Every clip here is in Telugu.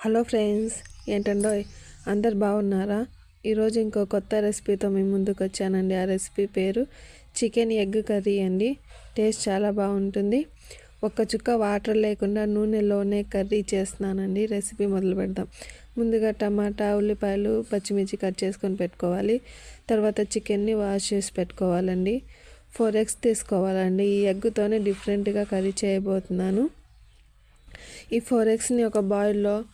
Hello friends ఏంటండో? అందరు బాగున్నారా? ఈరోజు ఇంకో కొత్త రెసిపీతో మీ ముందుకు వచ్చానండి. ఆ రెసిపీ పేరు చికెన్ ఎగ్ కర్రీ అండి. టేస్ట్ చాలా బాగుంటుంది. ఒక్క చుక్క వాటర్ లేకుండా నూనెలోనే కర్రీ చేస్తున్నానండి. రెసిపీ మొదలు పెడదాం. ముందుగా టమాటా ఉల్లిపాయలు పచ్చిమిర్చి కట్ చేసుకొని పెట్టుకోవాలి. తర్వాత చికెన్ని వాష్ చేసి పెట్టుకోవాలండి. ఫోర్ ఎగ్స్ తీసుకోవాలండి. ఈ ఎగ్తోనే డిఫరెంట్గా కర్రీ చేయబోతున్నాను. ఈ ఫోర్ ఎగ్స్ని ఒక బాయిల్లో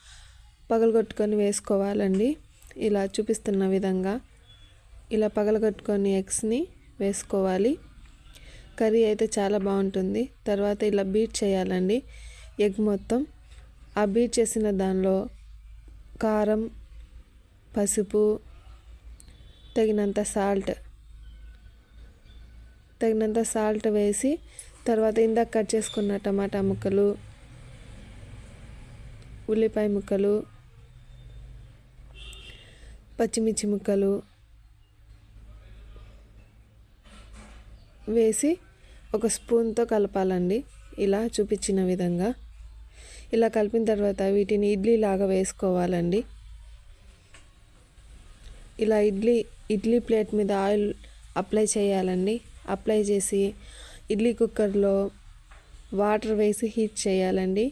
పగలగొట్టుకొని వేసుకోవాలండి. ఇలా చూపిస్తున్న విధంగా ఇలా పగలగొట్టుకొని ఎగ్స్ని వేసుకోవాలి. కర్రీ అయితే చాలా బాగుంటుంది. తర్వాత ఇలా బీట్ చేయాలండి. ఎగ్ మొత్తం. ఆ బీట్ చేసిన దానిలో కారం పసుపు తగినంత సాల్ట్ తగినంత సాల్ట్ వేసి తర్వాత ఇందాక కట్ చేసుకున్న టమాటా ముక్కలు ఉల్లిపాయ ముక్కలు పచ్చిమిర్చి ముక్కలు వేసి ఒక స్పూన్తో కలపాలండి. ఇలా చూపించిన విధంగా. ఇలా కలిపిన తర్వాత వీటిని ఇడ్లీ లాగా వేసుకోవాలండి. ఇలా ఇడ్లీ ఇడ్లీ ప్లేట్ మీద ఆయిల్ అప్లై చేయాలండి. అప్లై చేసి ఇడ్లీ కుక్కర్లో వాటర్ వేసి హీట్ చేయాలండి.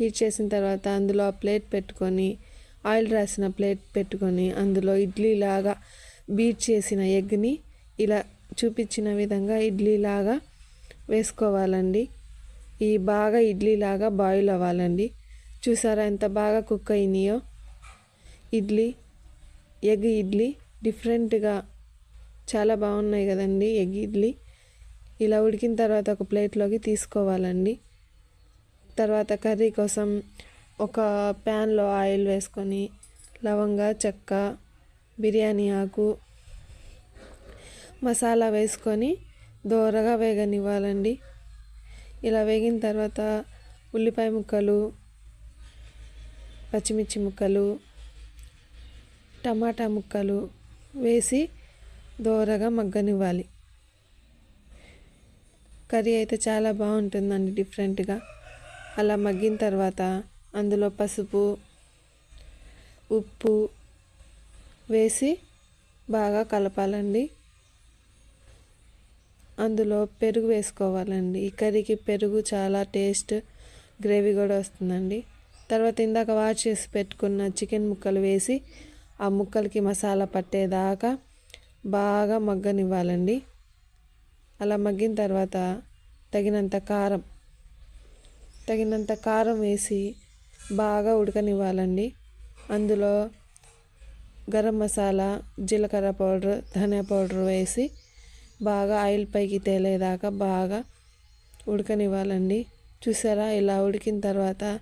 హీట్ చేసిన తర్వాత అందులో ఆ ప్లేట్ పెట్టుకొని ఆయిల్ రాసిన ప్లేట్ పెట్టుకొని అందులో ఇడ్లీ లాగా బీట్ చేసిన ఎగ్ని ఇలా చూపించిన విధంగా ఇడ్లీ లాగా వేసుకోవాలండి. ఈ బాగా ఇడ్లీ లాగా బాయిల్ అవ్వాలండి. చూసారా ఎంత బాగా కుక్ అయినాయో? ఇడ్లీ ఎగ్ ఇడ్లీ డిఫరెంట్గా చాలా బాగున్నాయి కదండి ఎగ్ ఇడ్లీ. ఇలా ఉడికిన తర్వాత ఒక ప్లేట్లోకి తీసుకోవాలండి. తర్వాత కర్రీ కోసం ఒక ప్యాన్లో ఆయిల్ వేసుకొని లవంగ చెక్క బిర్యానీ ఆకు మసాలా వేసుకొని దోరగా వేగనివ్వాలండి. ఇలా వేగిన తర్వాత ఉల్లిపాయ ముక్కలు పచ్చిమిర్చి ముక్కలు టమాటా ముక్కలు వేసి దోరగా మగ్గనివ్వాలి. కర్రీ అయితే చాలా బాగుంటుందండి డిఫరెంట్గా. అలా మగ్గిన తర్వాత అందులో పసుపు ఉప్పు వేసి బాగా కలపాలండి. అందులో పెరుగు వేసుకోవాలండి. ఈ కర్రీకి పెరుగు చాలా టేస్ట్ గ్రేవీ కూడా వస్తుందండి. తర్వాత ఇందాక వాష్ చేసి పెట్టుకున్న చికెన్ ముక్కలు వేసి ఆ ముక్కలకి మసాలా పట్టేదాకా బాగా మగ్గనివ్వాలండి. అలా మగ్గిన తర్వాత తగినంత కారం తగినంత కారం వేసి బాగా ఉడకనివ్వాలండి. అందులో గరం మసాలా జీలకర్ర పౌడర్ ధనియా పౌడర్ వేసి బాగా ఆయిల్ పైకి తేలేదాకా బాగా ఉడకనివ్వాలండి. చూసారా? ఇలా ఉడికిన తర్వాత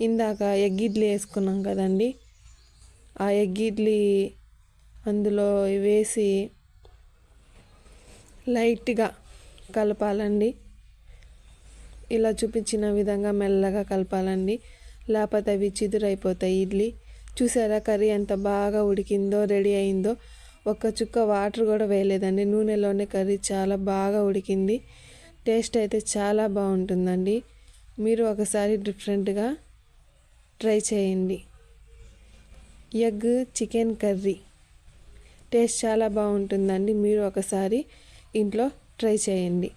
ఇందాక ఎగ్ ఇడ్లీ వేసుకున్నాం కదండి. ఆ ఎగ్ ఇడ్లీ అందులో వేసి లైట్గా కలపాలండి. ఇలా చూపించిన విధంగా మెల్లగా కలపాలండి. లేకపోతే అవి చిదురైపోతాయి ఇడ్లీ చూసారా? కర్రీ ఎంత బాగా ఉడికిందో రెడీ అయిందో. ఒక్క చుక్క వాటర్ కూడా వేయలేదండి. నూనెలోనే కర్రీ చాలా బాగా ఉడికింది. టేస్ట్ అయితే చాలా బాగుంటుందండి. మీరు ఒకసారి డిఫరెంట్గా ట్రై చేయండి. Egg chicken curry. టేస్ట్ చాలా బాగుంటుందండి. మీరు ఒకసారి ఇంట్లో ట్రై చేయండి.